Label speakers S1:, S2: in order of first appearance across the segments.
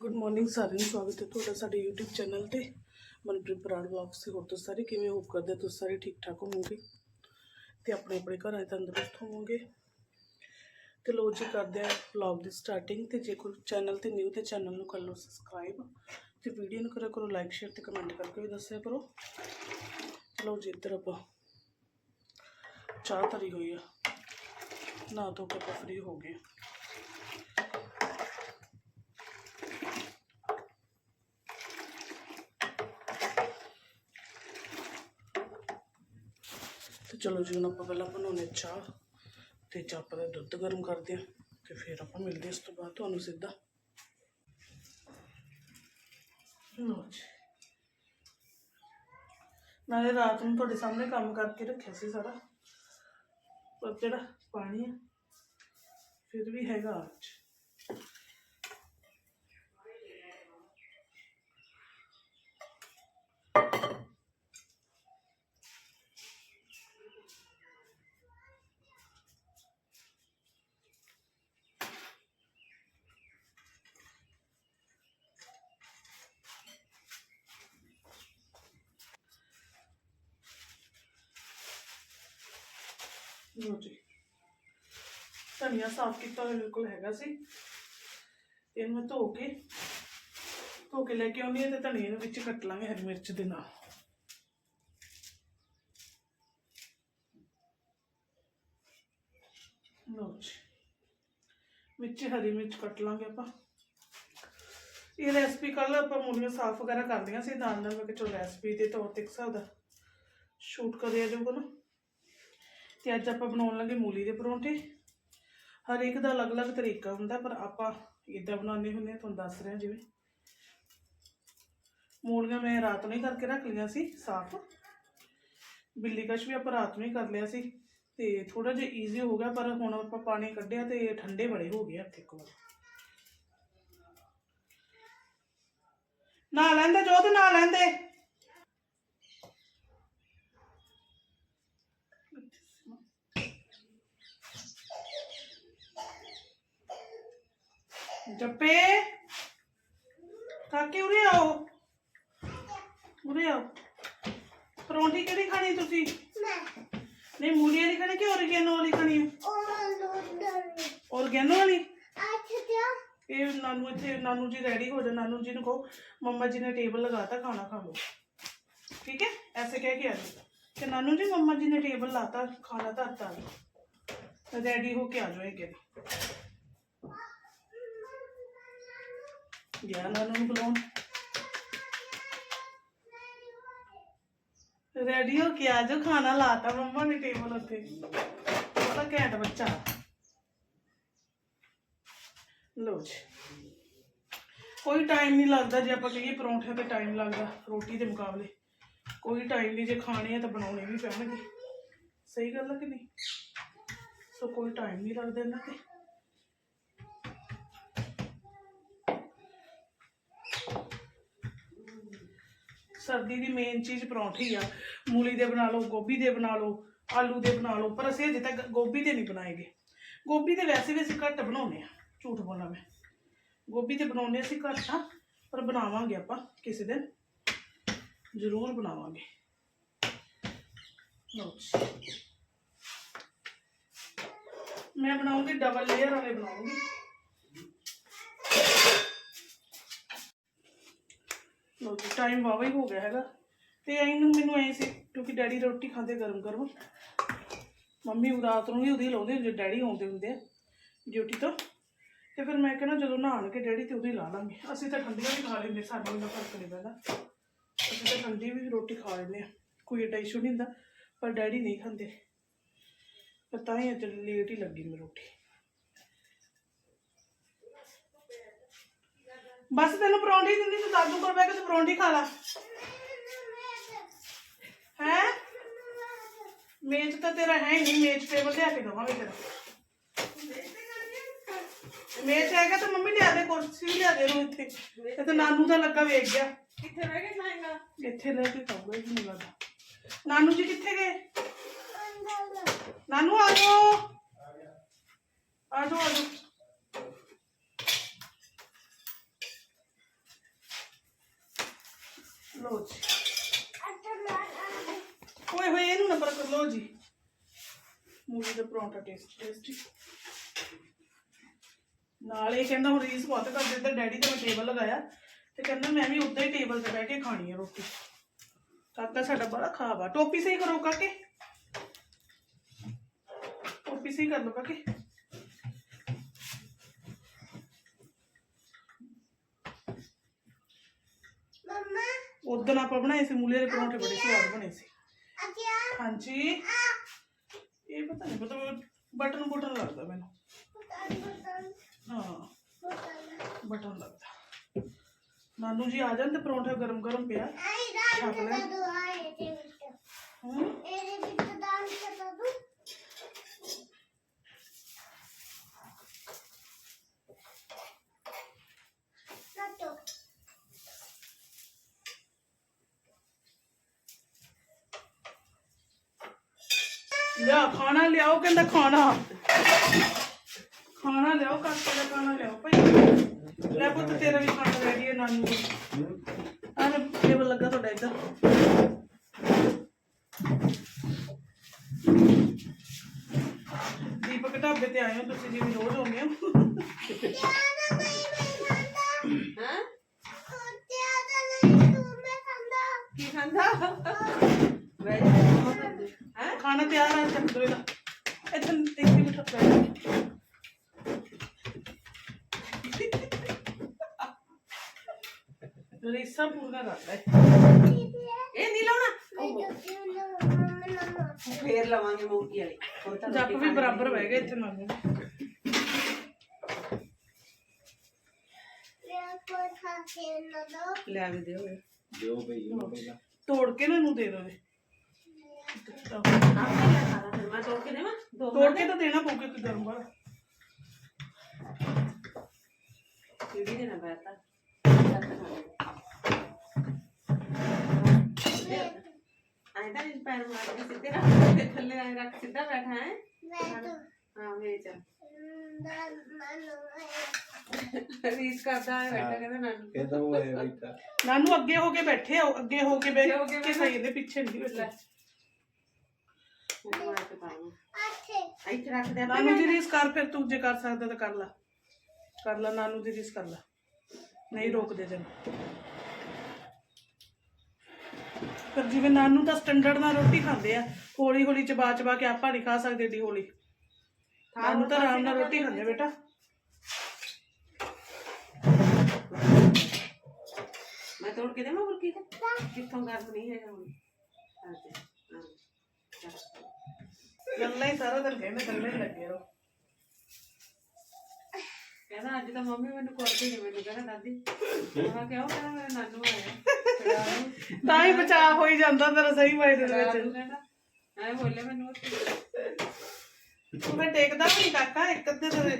S1: Good morning ਸਾਰਿਆਂ ਨੂੰ, ਸਵਾਗਤ ਹੈ ਤੁਹਾਡਾ ਸਾਡੇ YouTube ਚੈਨਲ ਤੇ। ਮਨਪ੍ਰੀਤ ਬਰਾੜ ਵਲੌਗਸ ਤੇ ਹੋਰ ਤੋਂ ਸਾਰੇ ਕਿਵੇਂ ਹੋਪ ਕਰਦੇ ਤੁਸੀਂ ਸਾਰੇ ਠੀਕ ਠਾਕ ਹੋਵੋਗੇ? ਤੇ ਆਪਣੇ ਆਪਣੇ ਘਰਾਂ 'ਚ ਤੰਦਰੁਸਤ ਹੋਵੋਗੇ? ਤੇ ਲੋ ਜੀ, ਕਰਦੇ ਆ ਵਲੌਗ ਦੀ ਸਟਾਰਟਿੰਗ ਤੇ। ਜੇ ਕੋਈ ਚੈਨਲ ਤੇ ਨਿਊ ਤੇ ਚੈਨਲ ਨੂੰ ਕਰ ਲਓ ਸਬਸਕ੍ਰਾਈਬ ਤੇ ਵੀਡੀਓ ਨੂੰ ਕਰਿਆ ਕਰੋ ਲਾਈਕ ਸ਼ੇਅਰ ਤੇ ਕਮੈਂਟ ਕਰਕੇ ਵੀ ਦੱਸਿਆ ਕਰੋ। ਚਲੋ ਜੀ, ਇੱਧਰ ਆਪਾਂ ਚਾਹ ਧਰੀ ਹੋਈ ਆ। ਨਾ ਧੋ ਕੇ ਆਪਾਂ ਫ੍ਰੀ ਹੋ ਗਏ ਚਲੋ ਜੀ, ਹੁਣ ਆਪਾਂ ਪਹਿਲਾਂ ਬਣਾਉਣੇ ਚਾਹ ਤੇ ਚਾਹ ਆਪਾਂ ਦਾ ਦੁੱਧ ਗਰਮ ਕਰਦੇ ਆ ਤੇ ਫਿਰ ਆਪਾਂ ਮਿਲਦੇ ਹਾਂ ਇਸ ਤੋਂ ਬਾਅਦ ਤੁਹਾਨੂੰ ਸਿੱਧਾ। ਲਓ ਜੀ। ਨਾਲੇ ਰਾਤ ਨੂੰ ਤੁਹਾਡੇ ਸਾਹਮਣੇ ਕੰਮ ਕਰਕੇ ਰੱਖਿਆ ਸੀ ਸਾਰਾ। ਪਰ ਜਿਹੜਾ ਪਾਣੀ ਆ, ਫਿਰ ਵੀ ਹੈਗਾ ਅੱਜ। ਲਓ ਜੀ। ਧਨੀਆ ਸਾਫ਼ ਕੀਤਾ ਹੋਇਆ ਮੇਰੇ ਹੈਗਾ ਸੀ। ਤੇ ਇਹਨੂੰ ਮੈਂ ਧੋ ਕੇ ਧੋ ਕੇ ਲੈ ਕੇ ਆਉਣੀ ਹੈ ਤੇ ਧਨੀਏ ਨੂੰ ਵਿੱਚ ਕੱਟ ਲਾਂਗੇ ਹਰੀ ਮਿਰਚ ਦੇ ਨਾਲ। ਲਓ ਜੀ। ਵਿੱਚ ਹਰੀ ਮਿਰਚ ਕੱਟ ਲਾਂਗੇ ਆਪਾਂ। ਇਹ ਰੈਸਪੀ ਕੱਲ ਆਪਾਂ ਮੂਲੀਆਂ ਸਾਫ਼ ਵਗੈਰਾ ਕਰਦੀਆਂ ਸੀ। ਨਾਲ ਨਾਲ ਮੈਂ ਕਿਹਾ ਚਲੋ ਰੈਸਪੀ ਦੇ ਤੌਰ ਤੇ ਇੱਕ ਹਿਸਾਬ ਸ਼ੂਟ ਕਰਿਆ ਜਾਊਗਾ ਨਾ। ਤੇ ਅੱਜ ਆਪਾਂ ਬਣਾਉਣ ਲੱਗੇ ਮੂਲੀ ਦੇ ਪਰੌਂਠੇ। ਹਰ ਇੱਕ ਦਾ ਅਲੱਗ-ਅਲੱਗ ਤਰੀਕਾ ਹੁੰਦਾ, ਪਰ ਆਪਾਂ ਇਦਾਂ ਬਣਾਉਂਦੇ ਹੁੰਦੇ ਆ ਤੁਹਾਨੂੰ ਦੱਸ ਰਿਹਾ ਜਿਵੇਂ। ਮੂਲੀਆਂ ਮੈਂ ਰਾਤ ਨੂੰ ਹੀ ਕਰਕੇ ਰੱਖ ਲਈਆਂ ਸੀ, ਸਾਫ਼। ਬਿੱਲੀ ਕਸ਼ ਵੀ ਆਪਾਂ ਰਾਤ ਨੂੰ ਹੀ ਕਰ ਲਿਆ ਸੀ, ਤੇ ਥੋੜਾ ਜਿਹਾ ਈਜ਼ੀ ਹੋ ਗਿਆ, ਪਰ ਹੁਣ ਆਪਾਂ ਪਾਣੀ ਕੱਢਿਆ ਤੇ ਠੰਡੇ ਬੜੇ ਹੋ ਗਏ ਹੱਥ ਇੱਕ ਵਾਰ। ਨਾ ਲੈਂਦੇ ਜੋ ਤੇ ਨਾ ਲੈਂਦੇ ਜੱਪੇ। ਕਾਕੇ, ਉਰੇ ਆਓ। ਉਰੇ ਆਓ। ਪਰੌਂਠੀ ਕਿਹੜੀ ਖਾਣੀ ਤੁਸੀਂ? ਨਹੀਂ, ਮੂਲੀਆਂ ਦੀ ਖਾਣੀ ਕਿ ਔਰਗੈਨੋ ਵਾਲੀ ਖਾਣੀ ਹੈ ਔਰਗੈਨੋ ਵਾਲੀ? ਇਹ ਨਾਨੂ ਇੱਥੇ, ਨਾਨੂ ਜੀ ਰੈਡੀ ਹੋ ਜਾ ਨਾਨੂ ਜੀ ਨੂੰ ਕਹੋ, ਮੰਮਾ ਜੀ ਨੇ ਟੇਬਲ ਲਗਾਤਾ, ਖਾਣਾ ਖਾ ਲਓ। ਠੀਕ ਹੈ? ਐਸੇ ਕਹਿ ਕੇ ਆ ਜਾਓ। ਕਿ ਨਾਨੂ ਜੀ, ਮੰਮਾ ਜੀ ਨੇ ਟੇਬਲ ਲਾਤਾ, ਖਾਣਾ ਧਰਤਾ। ਰੈਡੀ ਹੋ ਕੇ ਆ ਜਾਓ ਇਹ ਕਿ ਗਿਆ ਨਾਨੂ ਨੂੰ ਬੁਲਾਉਣ। ਰੈਡੀ ਹੋ ਕੇ ਆ ਜਾਓ, ਖਾਣਾ ਲਾਤਾ ਮੰਮਾ ਨੇ ਟੇਬਲ ਉੱਤੇ। ਬੜਾ ਘੈਂਟ ਬੱਚਾ। ਲੋ ਜੀ। ਕੋਈ ਟਾਈਮ ਨਹੀਂ ਲੱਗਦਾ ਜੇ ਆਪਾਂ ਕਹੀਏ ਪਰੌਂਠੇ ਤੇ ਟਾਈਮ ਲੱਗਦਾ, ਰੋਟੀ ਦੇ ਮੁਕਾਬਲੇ। ਕੋਈ ਟਾਈਮ ਨਹੀਂ ਜੇ ਖਾਣੇ ਆ ਤਾਂ ਬਣਾਉਣੇ ਵੀ ਪੈਣਗੇ। ਸਹੀ ਗੱਲ ਹੈ ਕਿ ਨਹੀਂ? ਸੋ ਕੋਈ ਟਾਈਮ ਨਹੀਂ ਲੱਗਦਾ ਇਹਨਾਂ ਤੇ। ਸਰਦੀ ਦੀ ਮੇਨ ਚੀਜ਼ ਪਰੌਂਠੀ ਆ। ਮੂਲੀ ਦੇ ਬਣਾ ਲਓ, ਗੋਭੀ ਦੇ ਬਣਾ ਲਓ, ਆਲੂ ਦੇ ਬਣਾ ਲਓ, ਪਰ ਅਸੀਂ ਅਜੇ ਤੱਕ ਗੋਭੀ ਦੇ ਨਹੀਂ ਬਣਾਏਗੇ। ਗੋਭੀ ਦੇ ਵੈਸੇ ਵੀ ਅਸੀਂ ਘੱਟ ਬਣਾਉਂਦੇ ਆ, ਝੂਠ ਬੋਲਾਂ ਮੈਂ। ਗੋਭੀ ਤੇ ਬਣਾਉਂਦੇ ਅਸੀਂ ਘੱਟ ਆ, ਪਰ ਬਣਾਵਾਂਗੇ ਆਪਾਂ ਕਿਸੇ ਦਿਨ। ਜ਼ਰੂਰ ਬਣਾਵਾਂਗੇ। ਲਓ ਜੀ। ਮੈਂ ਬਣਾਉਂਗੀ ਡਬਲ ਲੇਅਰ ਵਾਲੇ ਬਣਾਉਂਗੀ ਲੋ ਜੀ ਟਾਈਮ ਵਾਵਾ ਹੀ ਹੋ ਗਿਆ ਹੈਗਾ। ਤੇ ਇਹਨੂੰ ਮੈਨੂੰ ਐ ਸੀ, ਕਿਉਂਕਿ ਡੈਡੀ ਰੋਟੀ ਖਾਂਦੇ ਗਰਮ ਗਰਮ। ਮੰਮੀ ਰਾਤ ਨੂੰ ਵੀ ਉਹਦੀ ਲਾਉਂਦੇ ਹੁੰਦੇ, ਡੈਡੀ ਆਉਂਦੇ ਹੁੰਦੇ ਆ ਡਿਊਟੀ ਤੋਂ। ਤੇ ਫਿਰ ਮੈਂ ਕਹਿੰਦਾ ਜਦੋਂ ਨਹਾਣਗੇ ਡੈਡੀ ਤੇ ਉਹਦੀ ਲਾ ਲਾਂਗੇ। ਅਸੀਂ ਤਾਂ ਠੰਡੀਆਂ ਵੀ ਖਾ ਲੈਂਦੇ, ਸਾਨੂੰ ਇੰਨਾ ਫ਼ਰਕ ਨਹੀਂ ਪੈਂਦਾ। ਅਸੀਂ ਤਾਂ ਠੰਡੀ ਵੀ ਰੋਟੀ ਖਾ ਲੈਂਦੇ ਆ, ਕੋਈ ਏਡਾ ਇਸ਼ੂ ਨਹੀਂ ਹੁੰਦਾ, ਪਰ ਡੈਡੀ ਨਹੀਂ ਖਾਂਦੇ। ਪਰ ਤਾਂ ਹੀ ਅੱਜ ਲੇਟ ਹੀ ਲੱਗੀ ਮੇਰੀ ਰੋਟੀ। ਬਸ ਤੈਨੂੰ ਪਰੌਂਠੀ ਦਿੰਦੀ ਤੂੰ ਦਾਦੂ ਕੋਲ ਬਹਿ ਕੇ ਤੂੰ ਪਰੌਂਠੀ ਖਾ ਲਾ। ਹੈ? ਮੇਜ਼ ਤਾਂ ਤੇਰਾ ਹੈ ਨਹੀਂ ਮੇਜ਼ ਟੇਬਲ ਲਿਆ ਕੇ ਦਵਾਂਗੇ ਤੇਰਾ। ਮੇਜ਼ ਹੈਗਾ ਤਾਂ ਮੰਮੀ ਲਿਆ ਦੇ ਕੁਰਸੀ ਲਿਆ ਦੇ ਨੂੰ ਇੱਥੇ। ਇਹ ਤਾਂ ਨਾਨੂ ਦਾ ਲੱਗਾ ਵੇਖ ਗਿਆ।
S2: ਕਿੱਥੇ ਰਹਿ ਕੇ ਖਾਏਗਾ?
S1: ਇੱਥੇ ਲੈ ਕੇ ਖਾਊਗਾ ਇਹ ਨਹੀਂ ਲੱਗਦਾ। ਨਾਨੂ ਜੀ ਕਿੱਥੇ ਗਏ? ਨਾਨੂ ਆ ਜਾਓ। ਆ ਜਾਓ ਆ ਜਾਓ ਲੋ ਜੀ ਓਏ ਹੋਏ ਇਹਨੂੰ ਨੰਬਰ ਕਰ ਲੋ ਜੀ ਮੂਲੀ ਦਾ ਪਰੌਂਠਾ ਟੇਸਟ ਟੇਸਟੀ ਨਾਲ ਇਹ ਕਹਿੰਦਾ ਹੁਣ ਰੀਸ ਬਹੁਤ ਕਰਦੇ ਤੇ ਡੈਡੀ ਦਾ ਮੈਂ ਟੇਬਲ ਲਗਾਇਆ। ਤੇ ਕਹਿੰਦਾ ਮੈਂ ਵੀ ਉੱਦਾਂ ਹੀ ਟੇਬਲ ਤੇ ਬਹਿ ਕੇ ਖਾਣੀ ਹੈ ਰੋਟੀ। ਕਾਕਾ ਸਾਡਾ ਬੜਾ ਖਾਵਾ ਟੋਪੀ ਸਹੀ ਕਰੋ ਕਾਕੇ। ਟੋਪੀ ਸਹੀ ਕਰ ਲੋ ਕਾਕੇ।
S2: ਮਮਾ।
S1: ਉਦੋਂ ਆਪਾਂ ਬਣਾਏ ਸੀ ਮੂਲੀ ਦੇ ਪਰੌਂਠੇ ਬੜੇ ਸਵਾਦ ਬਣੇ ਸੀ।
S2: ਅਕਿਆ
S1: ਹਾਂਜੀ। ਇਹ ਪਤਾ ਨਹੀਂ ਪਤਾ ਬਟਨ ਬਟਨ ਲੱਗਦਾ ਮੈਨੂੰ। ਹਾਂ
S2: ਬਟਨ
S1: ਲੱਗਦਾ। ਨਾਨੂ ਜੀ ਆ ਜਾਣ ਤੇ ਪਰੌਂਠਾ ਗਰਮ ਗਰਮ ਪਿਆ
S2: ਤੇ ਵਿੱਚ।
S1: ਹੂੰ?
S2: ਇਹਦੇ ਵਿੱਚ ਦਾਨ ਕਰਦਾ ਦੂ ਨਾਟੋ
S1: ਲਿਆ ਖਾਣਾ ਲਿਆਓ ਕਹਿੰਦਾ ਖਾਣਾ। ਖਾਣਾ ਲਿਆਓ, ਕਾਕੇ ਦਾ ਖਾਣਾ ਲਿਆਓ ਭਾਈ। ਲੈ ਪੁੱਤ, ਤੇਰਾ ਵੀ ਖਾਣਾ ਰੈਡੀ ਹੈ ਨਾਨੂ ਆ ਟੇਬਲ ਲੱਗਾ ਤੁਹਾਡਾ ਇੱਧਰ। ਦੀਪਕ ਢਾਬੇ ਤੇ ਆਏ ਹੋ ਤੁਸੀਂ ਜੀ ਹੈ ਚੱਕ ਦੋ ਇਹਦਾ ਇੱਥੇ ਇੱਥੇ ਬਿਠਾ ਪਿਆ ਰੀਸਾ ਪੂਰਾ ਕਰਦਾ ਹੈ
S3: ਇਹ ਨਹੀਂ ਲਾਉਣਾ
S2: ਮੈਂ ਜੁੱਤੀ ਨੂੰ ਮੰਮਾ ਮੰਮਾ
S3: ਫੇਰ ਲਵਾਂਗੇ ਮੂੰਗੀ ਵਾਲੀ ਹੁਣ ਤਾਂ
S1: ਜੱਪ
S3: ਰੋਟੀ
S1: ਵੀ
S3: ਖਾਣੀ
S1: ਬਰਾਬਰ
S3: ਨਹੀਂ।
S1: ਬਹਿ ਗਏ ਇੱਥੇ ਨਾਲ
S2: ਮੈਂ ਕੋਈ ਖਾ ਕੇ ਨਾ ਦੋ
S3: ਲਿਆ ਵੀ ਦਿਓ
S4: ਦਿਓ ਭਈ ਉਹਨੂੰ ਪਹਿਲਾਂ
S1: ਤੋੜ ਕੇ ਨਾ ਇਹਨੂੰ ਦੇ ਦੋ
S3: ਆਹ ਲੈ ਖਾਣਾ ਫਿਰ ਮੈਂ ਤੋੜ ਕੇ ਦੇਵਾਂ ਦੋ
S1: ਤੋੜ ਕੇ ਤਾਂ ਦੇਣਾ ਪਊਗਾ ਕਿ ਗਰਮ ਵਾਲਾ
S3: ਕਿਹੜੀ ਦੇਣਾ ਬੈਠਾ ਆਏ ਤਾਂ ਨਹੀਂ ਪੈਰ ਮਾਰ ਕੇ ਸਿੱਧੇ ਰੱਖ ਕੇ ਥੱਲੇ ਆਏ ਰੱਖ ਸਿੱਧਾ ਬੈਠਾ ਹੈ
S2: ਮੈਂ ਤੂੰ
S3: ਹਾਂ ਵੇਚ
S2: ਦਾ ਮਨੋ
S3: ਰੀਸ ਕਰਦਾ ਹੈ ਬੈਠਾ ਕਹਿੰਦਾ ਨਾਨੂ
S4: ਕਹਿੰਦਾ ਉਹ ਹੈ ਬੈਠਾ
S1: ਨਾਨੂ ਅੱਗੇ ਹੋ ਕੇ ਬੈਠੇ ਆ
S3: ਇੱਥੇ ਰੱਖ ਦੇ
S1: ਨਾਨੂ ਦੀ ਰੀਸ ਕਰ ਫਿਰ ਤੂੰ ਜੇ ਕਰ ਸਕਦਾ ਤਾਂ ਕਰ ਲੈ। ਕਰ ਲੈ ਨਾਨੂ ਦੀ ਰੀਸ ਕਰ ਲੈ। ਨਹੀਂ ਰੋਕਦੇ ਤੈਨੂੰ ਪਰ ਜਿਵੇਂ ਨਾਨੂ ਤਾਂ ਸਟੈਂਡਰਡ ਨਾਲ ਰੋਟੀ ਖਾਂਦੇ ਆ ਹੌਲੀ ਹੌਲੀ ਚਬਾ ਚਬਾ ਕੇ ਆਪਾਂ ਨਹੀਂ ਖਾ ਸਕਦੇ ਏਡੀ ਹੌਲੀ। ਨਾਨੂ ਤਾਂ ਆਰਾਮ ਨਾਲ ਰੋਟੀ ਖਾਂਦੇ ਬੇਟਾ।
S3: ਮੈਂ ਤੋੜ ਕੇ ਦੇਵਾਂ ਬੁਰਕੀ ਤੇ ਕਿੱਥੋਂ ਗਰਮ ਨਹੀਂ ਹੈਗਾ ਹੁਣ? ਹਾਂ
S1: ਗੱਲਾਂ ਹੀ ਸਾਰਾ ਦਿਨ ਕਹਿੰਦੇ ਗੱਲਾਂ ਹੀ ਲੱਗੇ ਰਹੋ।
S3: ਕਹਿੰਦਾ ਅੱਜ ਤਾਂ ਮੰਮੀ ਮੈਨੂੰ ਕੁੱਟਦੀ ਨਹੀਂ ਮੈਨੂੰ। ਕਹਿੰਦਾ ਦਾਦੀ ਮੈਂ ਕਿਹਾ ਉਹ ਕਹਿੰਦਾ ਮੇਰਾ ਨਾਨੂ ਆਇਆ
S1: ਤਾਂ ਹੀ ਬਚਾਅ ਹੋ ਹੀ ਜਾਂਦਾ ਤੇਰਾ ਸਹੀ ਮਾਇਨੇ ਦੇ ਵਿੱਚ।
S3: ਕਹਿੰਦਾ ਐ ਬੋਲੇ ਮੈਨੂੰ।
S1: ਤੂੰ ਮੈਂ ਟੇਕਦਾ ਵੀ ਨੀ ਕਾਕਾ ਇੱਕ ਅੱਧੇ ਦੇ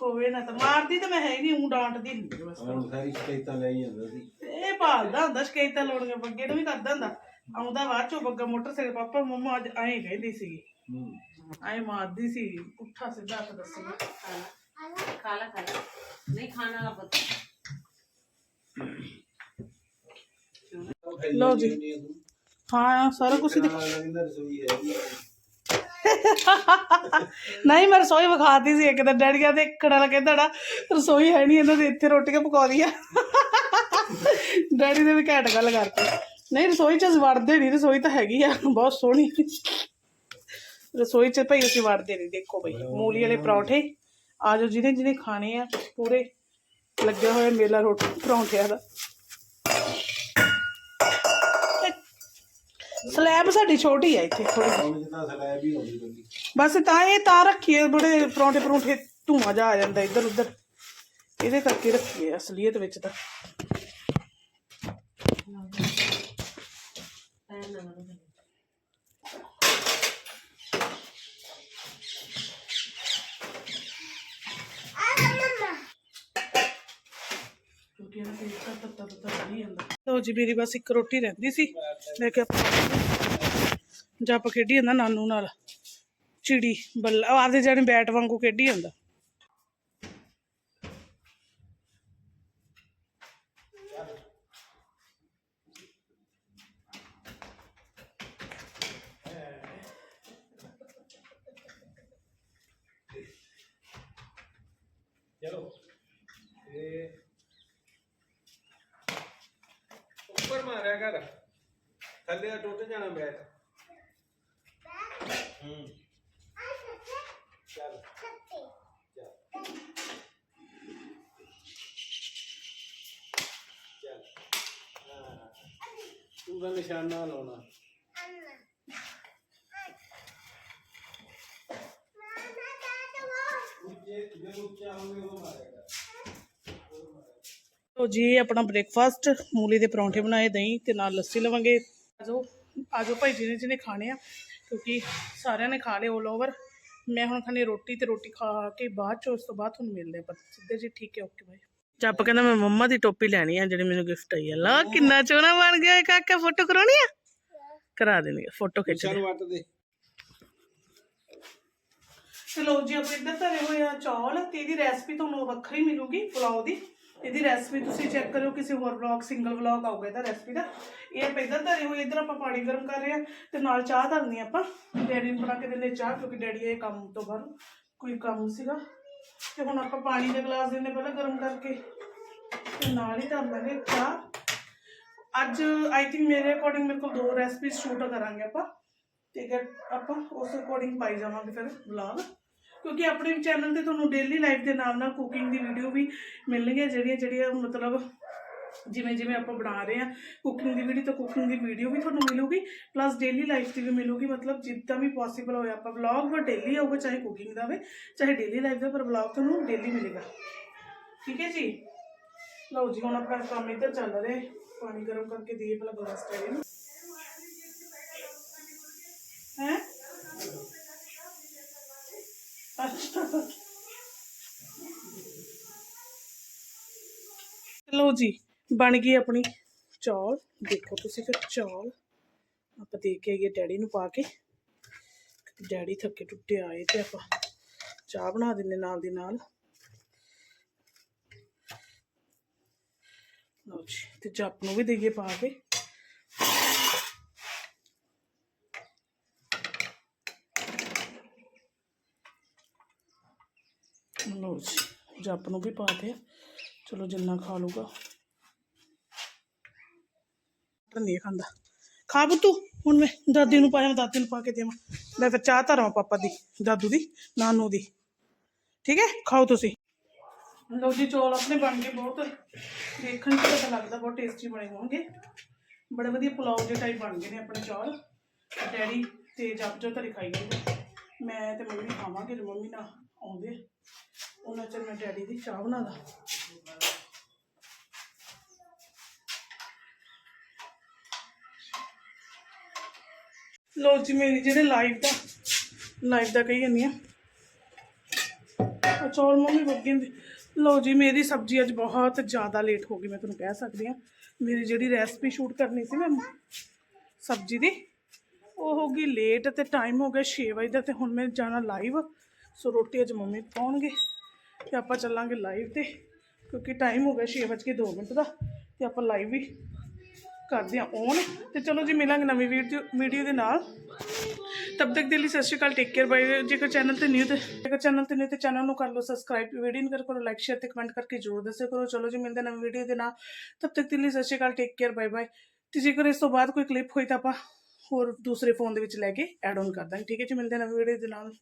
S1: ਹੋਵੇ ਨਾ ਤਾਂ। ਮਾਰਦੀ ਤਾਂ ਮੈਂ ਹੈ ਹੀ ਨਹੀਂ ਉਹ ਡਾਂਟਦੀ ਹੁੰਦੀ ਬਸ
S4: ਹੁਣ ਸਾਰੀ ਸ਼ਿਕਾਇਤਾਂ ਲੈ ਹੀ ਜਾਂਦਾ ਸੀ।
S1: ਇਹ ਭਾਲਦਾ ਹੁੰਦਾ ਸ਼ਿਕਾਇਤਾਂ ਲਾਉਣੀਆਂ ਬੱਗੇ ਨੂੰ ਵੀ ਕਰਦਾ ਹੁੰਦਾ। ਆਉਂਦਾ ਬਾਅਦ ਚੋਂ ਬੱਗਾ ਮੋਟਰਸਾਈਕਲ ਪਾਪਾ ਮੰਮਾ ਅੱਜ ਐਂ ਕਹਿੰਦੀ ਸੀਗੀ।
S4: ਹੂੰ।
S1: ਐਂ ਮਾਰਦੀ ਸੀ ਪੁੱਠਾ ਸਿੱਧਾ ਹੱਥ ਦੱਸੀ।
S3: ਖਾ ਲਾ ਖਾ ਲਾ ਖਾ ਲਾ। ਨਹੀਂ ਖਾਣ ਵਾਲਾ ਪੁੱਤ।
S1: ਲਓ ਜੀ। ਹਾਂ ਸਾਰਾ ਕੁਝ
S4: ਕਹਿੰਦਾ ਵੀ
S1: ਨਹੀਂ ਮੈਂ ਰਸੋਈ ਵਿਖਾਤੀ ਸੀ ਇੱਕ ਦਿਨ। ਡੈਡੀਆਂ ਤੇ ਕੜਾ ਲੱਗੇ ਤੁਹਾਡਾ ਰਸੋਈ ਹੈ ਨਹੀਂ ਇਹਨਾਂ ਦੇ ਇੱਥੇ ਰੋਟੀਆਂ ਪਕਾਉਂਦੀਆਂ ਡੈਡੀ ਨੇ ਵੀ ਘੈਂਟ ਗੱਲ ਕਰਤੀ। ਨਹੀਂ ਰਸੋਈ ਚ ਅਸੀਂ ਵੜਦੇ ਨਹੀਂ ਰਸੋਈ ਤਾਂ ਹੈਗੀ ਆ ਬਹੁਤ ਸੋਹਣੀ ਰਸੋਈ ਚ ਭਾਈ ਅਸੀਂ ਵੜਦੇ ਨਹੀਂ ਦੇਖੋ ਭਾਈ ਮੂਲੀ ਵਾਲੇ ਪਰੌਂਠੇ ਆ ਜਾਓ ਜਿਹਨੇ ਜਿਹਨੇ ਖਾਣੇ ਆ ਪੂਰੇ ਲੱਗਿਆ ਹੋਇਆ ਮੇਲਾ ਰੋਟੀ ਪਰੌਂਠਿਆਂ ਦਾ ਸਲੈਬ ਸਾਡੀ ਛੋਟੀ ਆ ਇੱਥੇ ਥੋੜੀ
S4: ਹੁਣ ਜਿੱਦਾਂ ਸਲੈਬ ਹੀ ਹੁੰਦੀ ਬੰਦੀ
S1: ਬਸ ਤਾਂ ਇਹ ਤਾਂ ਰੱਖੀਏ ਬੜੇ ਪਰੌਂਠੇ ਪਰੌਂਠੇ ਧੂਆਂ ਜਾ ਆ ਜਾਂਦਾ ਇੱਧਰ ਉੱਧਰ ਇਹਦੇ ਕਰਕੇ ਰੱਖੀਏ ਅਸਲੀਅਤ ਵਿੱਚ ਤਾਂ
S3: ਪੈਰ ਨਾ ਮਾਰੋ
S2: ਆ ਮੰਮਾ
S1: ਕਿਉਂਕਿ ਇਹਨਾਂ ਦੇ ਤਾਂ ਤੱਤਾ ਤੱਤਾ ਨਹੀਂ ਜਾਂਦਾ। ਲੋ ਜੀ, ਮੇਰੀ ਬਸ ਇੱਕ ਰੋਟੀ ਰਹਿੰਦੀ ਸੀ, ਲੈ ਮੈਂ ਕਿਹਾ ਜੱਪ ਖੇਡੀ ਜਾਂਦਾ ਨਾਨੂ ਨਾਲ। ਚਿੜੀ ਬੱਲਾ ਆਦੇ ਜਾਣੇ ਬੈਟ ਵਾਂਗੂ ਖੇਡੀ ਜਾਂਦਾ
S4: ਥੱਲੇ ਆ ਟੁੱਟ ਜਾਣਾ ਬੈਟ ਹੂੰ ਚੱਲ ਚੱਲ ਚੱਲ ਹਾਂ ਤੂੰ ਲਾਉਣਾ। ਉੱਚੇ ਜੇ ਉੱਚਾ ਹੋਵੇ ਉਹ ਮਾਰੇਗਾ।
S1: ਲੋ ਜੀ, ਆਪਣਾ ਬ੍ਰੇਕਫਾਸਟ ਮੂਲੀ ਦੇ ਪਰੌਂਠੇ ਬਣਾਏ, ਦਹੀਂ ਤੇ ਨਾਲ ਲੱਸੀ ਲਵਾਂਗੇ। ਆਜੋ ਆਜੋ ਭਾਈ ਜਿਹਨੇ ਜਿਹਨੇ ਖਾਣੇ ਆ, ਕਿਉਂਕਿ ਸਾਰਿਆਂ ਨੇ ਖਾ ਲਏ 올 ਓਵਰ ਮੈਂ ਹੁਣ ਖਾਣੀ ਰੋਟੀ ਤੇ ਰੋਟੀ ਖਾ ਕੇ ਬਾਅਦ ਚ ਉਸ ਤੋਂ ਬਾਅਦ ਤੁਹਾਨੂੰ ਮਿਲਦੇ ਆ, ਪਰ ਸਿੱਧੇ ਜੀ ਠੀਕ ਹੈ ਓਕੇ ਬਾਈ ਜੱਪ ਕਹਿੰਦਾ ਮੈਂ ਮੰਮਾ ਦੀ ਟੋਪੀ ਲੈਣੀ ਆ ਜਿਹੜੀ ਮੈਨੂੰ ਗਿਫਟ ਆਈ ਆ। ਲਾ ਕਿੰਨਾ ਸੋਹਣਾ ਬਣ ਗਿਆ ਕਾਕਾ ਫੋਟੋ ਕਰਾਉਣੀ ਆ? ਕਰਾ ਦੇਣੀ ਫੋਟੋ ਖਿੱਚ
S4: ਚੱਲ ਵੱਟ ਦੇ।
S1: ਚਲੋ ਜੀ ਆਪਾਂ ਇੱਧਰ ਧਰੇ ਹੋਏ ਆ ਚੌਲ। ਤੇ ਇਹਦੀ ਰੈਸਪੀ ਤੁਹਾਨੂੰ ਵੱਖਰੀ ਮਿਲੂਗੀ ਪੁਲਾਓ ਦੀ। ਇਹਦੀ ਰੈਸਪੀ ਤੁਸੀਂ ਚੈੱਕ ਕਰਿਓ ਕਿਸੇ ਹੋਰ ਵਲੌਗ ਸਿੰਗਲ ਵਲੌਗ ਆਊਗਾ ਇਹਦਾ ਰੈਸਪੀ ਦਾ। ਇਹ ਆਪਾਂ ਇੱਧਰ ਧਰੇ ਹੋਏ ਇੱਧਰ ਆਪਾਂ ਪਾਣੀ ਗਰਮ ਕਰ ਰਹੇ ਆ ਤੇ ਨਾਲ ਚਾਹ ਧਰਨੀ ਆ ਆਪਾਂ। ਡੈਡੀ ਨੂੰ ਬਣਾ ਕੇ ਦਿੰਦੇ ਚਾਹ ਕਿਉਂਕਿ ਡੈਡੀ ਇਹ ਕੰਮ ਤੋਂ ਬਾਅਦ ਕੋਈ ਕੰਮ ਸੀਗਾ। ਤੇ ਹੁਣ ਆਪਾਂ ਪਾਣੀ ਦੇ ਗਲਾਸ ਦਿੰਦੇ ਪਹਿਲਾਂ ਗਰਮ ਕਰਕੇ ਤੇ ਨਾਲ ਹੀ ਧਰ ਲਾਂਗੇ ਚਾਹ। ਅੱਜ ਆਈ ਥਿੰਕ ਮੇਰੇ ਅਕੋਰਡਿੰਗ ਮੇਰੇ ਕੋਲ ਦੋ ਰੈਸਪੀ ਸ਼ੂਟ ਕਰਾਂਗੇ ਆਪਾਂ। ਤੇ ਫਿਰ ਆਪਾਂ ਉਸ ਅਕੋਰਡਿੰਗ ਪਾਈ ਜਾਵਾਂਗੇ ਫਿਰ ਵਲੌਗ ਕਿਉਂਕਿ ਆਪਣੇ ਚੈਨਲ ਤੇ ਤੁਹਾਨੂੰ ਡੇਲੀ ਲਾਈਫ ਦੇ ਨਾਲ ਨਾਲ ਕੁਕਿੰਗ ਦੀ ਵੀਡੀਓ ਵੀ ਮਿਲਣਗੀਆਂ, ਜਿਹੜੀਆਂ ਜਿਹੜੀਆਂ ਮਤਲਬ ਜਿਵੇਂ ਜਿਵੇਂ ਆਪਾਂ ਬਣਾ ਰਹੇ ਆ ਕੁਕਿੰਗ ਦੀ ਵੀਡੀਓ ਤਾਂ ਕੁਕਿੰਗ ਦੀ ਵੀਡੀਓ ਵੀ ਤੁਹਾਨੂੰ ਮਿਲੂਗੀ ਪਲੱਸ ਡੇਲੀ ਲਾਈਫ ਦੀ ਵੀ ਮਿਲੂਗੀ ਮਤਲਬ ਜਿੱਦਾਂ ਵੀ ਪੋਸੀਬਲ ਹੋਇਆ ਆਪਾਂ ਵਲੌਗ ਪਰ ਡੇਲੀ ਆਊਗਾ ਚਾਹੇ ਕੁਕਿੰਗ ਦਾ ਹੋਵੇ ਚਾਹੇ ਡੇਲੀ ਲਾਈਫ ਦਾ ਪਰ ਵਲੌਗ ਤੁਹਾਨੂੰ ਡੇਲੀ ਮਿਲੇਗਾ ਠੀਕ ਹੈ ਜੀ ਲਓ ਜੀ ਹੁਣ ਆਪਣਾ ਕੰਮ ਇੱਧਰ ਚੱਲ ਰਿਹਾ ਹੈ ਪਾਣੀ ਗਰਮ ਕਰਕੇ ਦੀਏ ਪਹਿਲਾਂ ਗਲਾਸ ਚਾਹੀਏ ਨੂੰ ਹੈ ਅੱਛਾ ਲਓ ਜੀ ਬਣ ਗਈ ਆਪਣੀ ਚੌਲ। ਦੇਖੋ ਤੁਸੀਂ ਫਿਰ ਚੌਲ। ਆਪਾਂ ਦੇ ਕੇ ਆਈਏ ਡੈਡੀ ਨੂੰ ਪਾ ਕੇ। ਡੈਡੀ ਥੱਕੇ ਟੁੱਟੇ ਆਏ ਤੇ ਆਪਾਂ ਚਾਹ ਬਣਾ ਦਿੰਨੇ ਨਾਲ ਦੀ ਨਾਲ। ਲਓ ਜੀ, ਤੇ ਜੱਪ ਨੂੰ ਵੀ ਦੇਈਏ ਪਾ ਕੇ। ਲਓ ਜੀ, ਜੱਪ ਨੂੰ ਵੀ ਪਾ ਦੇ ਚਲੋ ਜਿੰਨਾ ਖਾ ਲੂਗਾ ਨਹੀਂ ਖਾਂਦਾ। ਖਾ ਬੁੱਤੂ ਹੁਣ ਮੈਂ ਦਾਦੀ ਨੂੰ ਪਾਇਆ ਦਾਦੀ ਨੂੰ ਪਾ ਕੇ ਦੇਵਾਂ। ਮੈਂ ਫਿਰ ਚਾਹ ਧਰਾਂ ਪਾਪਾ ਦੀ, ਦਾਦੂ ਦੀ, ਨਾਨੂ ਦੀ। ਠੀਕ ਹੈ? ਖਾਓ ਤੁਸੀਂ। ਲਓ ਜੀ, ਚੌਲ ਆਪਣੇ ਬਣ ਗਏ ਬਹੁਤ। ਦੇਖਣ 'ਚ ਪਤਾ ਲੱਗਦਾ ਬਹੁਤ ਟੇਸਟੀ ਬਣੇ ਹੋਣਗੇ। ਬੜੇ ਵਧੀਆ ਪੁਲਾਓ ਜਿਹੇ ਟਾਈਪ ਬਣ ਗਏ ਨੇ ਆਪਣੇ ਚੌਲ। ਡੈਡੀ ਤੇ ਜੱਪ ਜੋ ਧਰੀ ਖਾਈ ਗਏ ਮੈਂ ਤੇ ਮੰਮੀ ਖਾਵਾਂਗੇ ਜੇ ਮੰਮੀ ਨਾ ਆਉਂਦੇ। ਉਹਨਾਂ ਚਿਰ ਮੈਂ ਡੈਡੀ ਦੀ ਚਾਹ ਬਣਾ ਲੋ ਜੀ, ਮੇਰੀ ਜਿਹੜੇ ਲਾਈਵ ਦਾ ਲਾਈਵ ਦਾ ਕਹੀ ਜਾਂਦੀ ਆ। ਉਹ ਚੌਲ ਮੰਮੀ ਬੱਗੇ ਲੋ ਜੀ, ਮੇਰੀ ਸਬਜ਼ੀ ਅੱਜ ਬਹੁਤ ਜ਼ਿਆਦਾ ਲੇਟ ਹੋ ਗਈ, ਮੈਂ ਤੁਹਾਨੂੰ ਕਹਿ ਸਕਦੀ ਆ ਮੇਰੀ ਜਿਹੜੀ ਰੈਸਪੀ ਸ਼ੂਟ ਕਰਨੀ ਸੀ ਮੈਂ ਸਬਜ਼ੀ ਦੀ, ਉਹ ਹੋ ਗਈ ਲੇਟ ਤੇ ਟਾਈਮ ਹੋ ਗਿਆ 6 ਵਜੇ ਦਾ ਤੇ ਹੁਣ ਮੈਂ ਜਾਣਾ ਲਾਈਵ ਸੋ ਰੋਟੀ ਅੱਜ ਮੰਮੀ ਪਾਉਣਗੇ ਤੇ ਆਪਾਂ ਚੱਲਾਂਗੇ ਲਾਈਵ ਤੇ, ਕਿਉਂਕਿ ਟਾਈਮ ਹੋ ਗਿਆ 6 ਵਜੇ ਕੇ 2 ਮਿੰਟ ਦਾ ਤੇ ਆਪਾਂ ਲਾਈਵ ਵੀ ਕਰਦੇ ਹਾਂ ਔਨ ਤੇ ਚਲੋ ਜੀ ਮਿਲਾਂਗੇ ਨਵੀਂ ਵੀਡੀਓ ਵੀਡੀਓ ਦੇ ਨਾਲ। ਤਬ ਤੱਕ ਦੇ ਲਈ ਸਤਿ ਸ਼੍ਰੀ ਅਕਾਲ ਟੇਕ ਕੇਅਰ ਬਾਈ ਜੇਕਰ ਚੈਨਲ ਤੇ ਨਿਊ ਤੇ ਜੇਕਰ ਚੈਨਲ ਤੇ ਨਿਊ ਤੇ ਚੈਨਲ ਨੂੰ ਕਰ ਲਓ ਸਬਸਕ੍ਰਾਈਬ ਵੀਡੀਓ ਨੂੰ ਕਰ ਕਰੋ ਲਾਈਕ ਸ਼ੇਅਰ ਤੇ ਕਮੈਂਟ ਕਰਕੇ ਜਰੂਰ ਦੱਸਿਓ ਕਰੋ। ਚਲੋ ਜੀ, ਮਿਲਦੇ ਨਵੀਂ ਵੀਡੀਓ ਦੇ ਨਾਲ। ਤਬ ਤੱਕ ਦੇ ਲਈ ਸਤਿ ਸ਼੍ਰੀ ਅਕਾਲ ਟੇਕ ਕੇਅਰ ਬਾਏ ਬਾਏ ਤੇ ਜੇਕਰ ਇਸ ਤੋਂ ਬਾਅਦ ਕੋਈ ਕਲਿੱਪ ਹੋਈ ਤਾਂ ਆਪਾਂ ਹੋਰ ਦੂਸਰੇ ਫੋਨ ਦੇ ਵਿੱਚ ਲੈ ਕੇ ਐਡ ਆਨ ਕਰ ਦਾਂਗੇ। ਠੀਕ ਹੈ ਜੀ, ਮਿਲਦੇ ਨਵੀਂ ਵੀਡੀਓ ਦੇ ਨਾਲ।